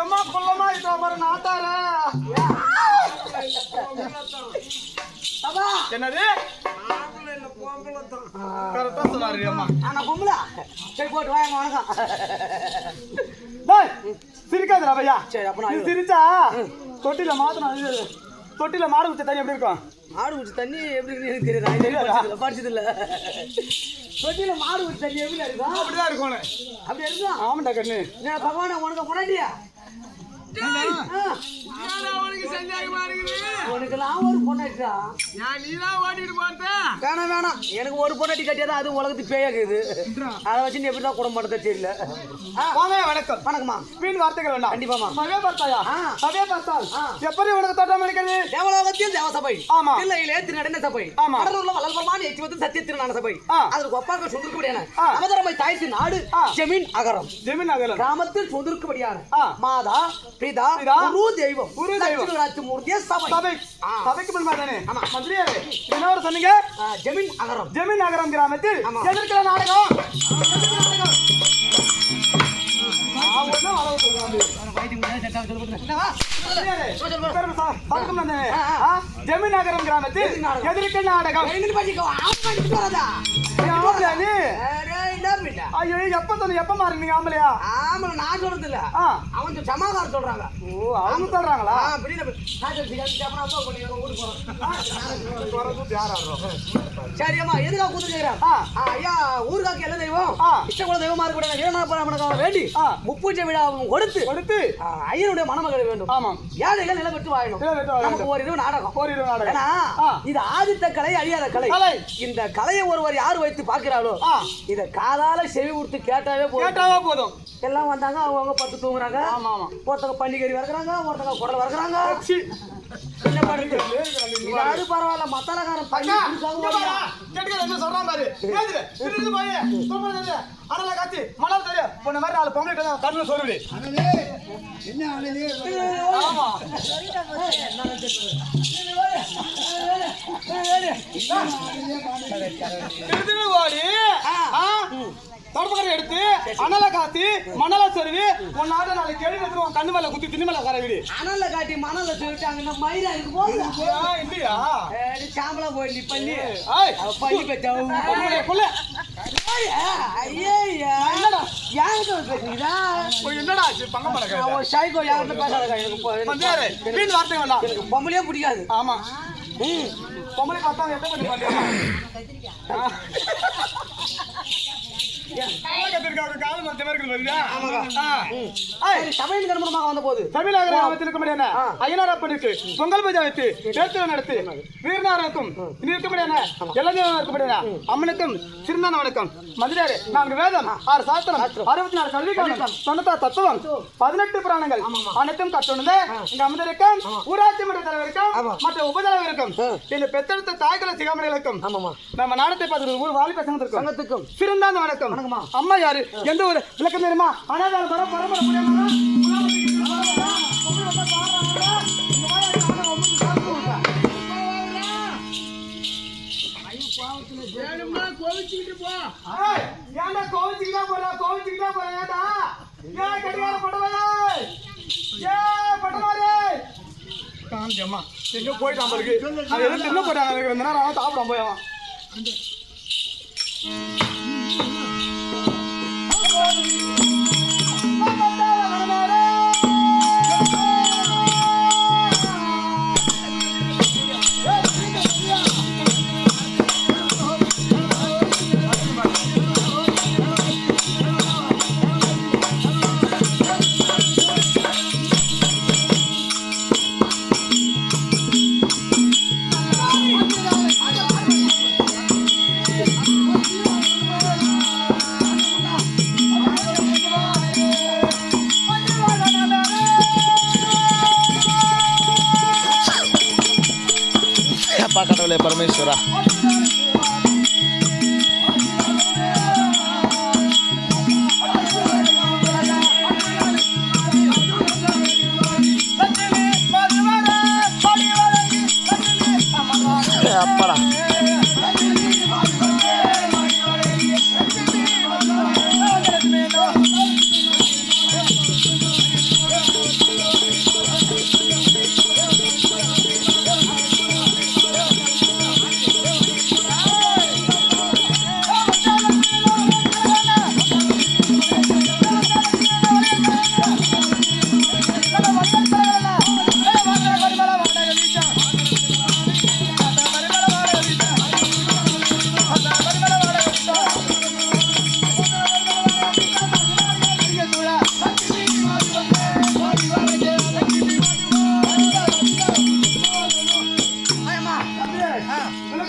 எம்மா குள்ளமா இருக்கா பாரு நாட்டார. என்னது? கரெக்டா சொன்னாரு அம்மா. நான் பொம்பளை. சரி போட்டு வாங்க வணக்கம். சிரிக்காதடா பையா. சரி, அப்ப நீ சிரிச்சா? தொட்டில மாத்தணும் இது தொட்டில மாடு ஊத்த தண்ணி எப்படி இருக்கும்? மாடு ஊற்றி தண்ணி எப்படி இருக்குன்னு எனக்கு தெரியாது. இது வரைக்கும் படிச்சது இல்ல தொட்டியில மாடு ஊற்றி தண்ணி எப்படி இருக்கும்? அப்படிதான் இருக்கும் அப்படி இருக்கும்? ஆமாண்டா கண்ணு. பகவான உனக்கு முன்னாடியா அவனுக்கு செஞ்சாய் உனக்கெல்லாம் ஒரு வேணாம் வேணாம். எனக்கு ஒரு பொண்ணாட்டி கட்டியாதான் அது உலகத்துக்கு பேயாக்குது அதை வச்சு நீ எப்படி தான் குடும்பம் பண்ணத தெரியல வாங்க வணக்கம். வணக்கம்மா. வீண் வார்த்தைகள் வேண்டாம். கண்டிப்பாமா சவே பார்த்தாயா. சவே பார்த்தால். எப்படி உனக்கு தோட்டம் அடிக்கிறது தேவலோகத்தில் தேவசபை ஆமா. இல்லையிலே திருநடன சபை. ஆமா. கடலூர்ல வளர்பரமான எச்சுவத்து சத்திய திருநான சபை. அதற்கு ஒப்பாக சொந்திருக்கும்படியான ஆ. அவதரமை தாய்த்து நாடு. ஜமீன் அகரம். ஜெமீன் அகலம். கிராமத்தில் சொந்திருக்கும்படியான ஆ. மாதா பிதா குரு தெய்வம். குரு தெய்வம். சபை. சபைக்கு தானே. மந்திரியாரே என்ன சொன்னீங்க? ஜமீன் அகரம். ஜெமீன் நகரம் கிராமத்தில். எதிர்க்கிற நாடகம்? ஜெமீன் நகரம் கிராமத்தில் எதிர்க்க நாடகம். நாடகம் பின்ன. ஐயோ எப்ப சொன்ன எப்ப மாறி நீங்க ஆம்பளையா? ஆமா, நான் சொல்றது இல்ல. அவன் சமாதானம் சொல்றாங்க. ஓ அவங்க சொல்றாங்களா? சரியம்மா எதுக்காக கூத்துக்கிறார் ஆ. ஐயா ஊருக்காக்கு என்ன தெய்வம். இஷ்டகுல தெய்வமா இருக்கக்கூடிய வீரநாபுரமனுக்காக வேண்டி ஆ. முப்பூஜை விழாவும் கொடுத்து கொடுத்து. ஐயனுடைய மணமகள் வேண்டும். ஆமாம். ஏழைகள் நிலம் பெற்று வாழணும். நமக்கு ஒரு இரவு நாடகம் நாடகம். ஏன்னா. இது ஆதித்த கலை அழியாத கலை. இந்த கலையை ஒருவர் யார் வைத்து பார்க்கிறாளோ ஆ. இத காதால செவி கொடுத்து கேட்டாவே போதும். கேட்டாவே போதும். எல்லாம் வந்தாங்க அவங்க பத்து தூங்குறாங்க. ஆமா ஆமா. ஒருத்தங்க பன்னிக்கறி வறுக்கிறாங்க ஒருத்தங்க குடல் வறுக்கிறாங்க. என்ன இதாவது பரவாயில்ல மத்தாலக்காரன் பண்ணி என்ன சொல்றான் பாரு. போய், காத்து, மணல் தரு. உன்னை மாதிரி நாலு பொம்பளை கிட்ட கண்ணுல சொருவிடு. ஆமா. திருத்திட்டு ஓடி, ஆ, தொடப்பக்கரை எடுத்து அனலை காத்தி மணலை சொருவி உன் நாட்டை நாலு கேள்வி எடுத்து உன் கண்ணு மேல குத்தி திண்ணு மேல உட்கார விடு. அனல்ல காட்டி மணல்ல சொல்லிட்டாங்க இந்த மயிரா இருக்கு போகுது. இல்லையா? சாம்பலா போய் நீ. பண்ணி புள்ள. ஐயா என்னடா? யாருக்கு பேசுறீங்களா உனக்கு என்னடா ஆச்சு பங்கம் பழக்கம் அவன் சைக்கோ யார்கிட்ட பேசாத எனக்கு வார்த்தை வேண்டாம் எனக்கு பொம்பளையே பிடிக்காது. ஆமா. பொம்பளை பார்த்தா எந்த பாத்தியா காலம் வருதா? வந்த போது தமிழக கிராமத்தில் இருக்கக்கூடிய ஆ. ஐயனார் அப்பனுக்கு பொங்கல் பூஜை வைத்து நேர்த்தியை நடத்தி வீரனாருக்கும் அம்மனுக்கும் சிறந்தான வணக்கம் மதுரை நான்கு வேதம் ஆறு சாஸ்திரம் அறுபத்தி நாலு கல்வி காலம் தொண்ணூத்தாறு தத்துவம் பதினெட்டு புராணங்கள் அனைத்தும் கற்றுணர்ந்த இங்க அமர்ந்திருக்கும் ஊராட்சி மன்ற தலைவருக்கும். மற்ற உபதலைவருக்கும் இந்த பெத்தெடுத்த தாய்களை சிகாமணிகளுக்கும் நம்ம நாடத்தை பார்த்து ஊர் வாலிப சங்கத்திற்கும் சிறந்தாந்த வணக்கம். அம்மா அம்மா யாரு? எந்த ஒரு விளக்கம் தெரியுமா? அனாதார பர பரம்பரை புரியமா ஏன்டா கோவிச்சுக்கிட்டா போற? கோவிச்சுக்கிட்டா போற? ஏன்டா? ஏன் கடிகார பட்டவாயே ஏ பட்டவாரே காஞ்சம்மா எங்க போயிட்டான் பாருக்கு அது எதுவும் தின்ன போயிட்டாங்க எனக்கு ரெண்டு நேரம் அவன் சாப்பிடாம போய் அவன் அப்பா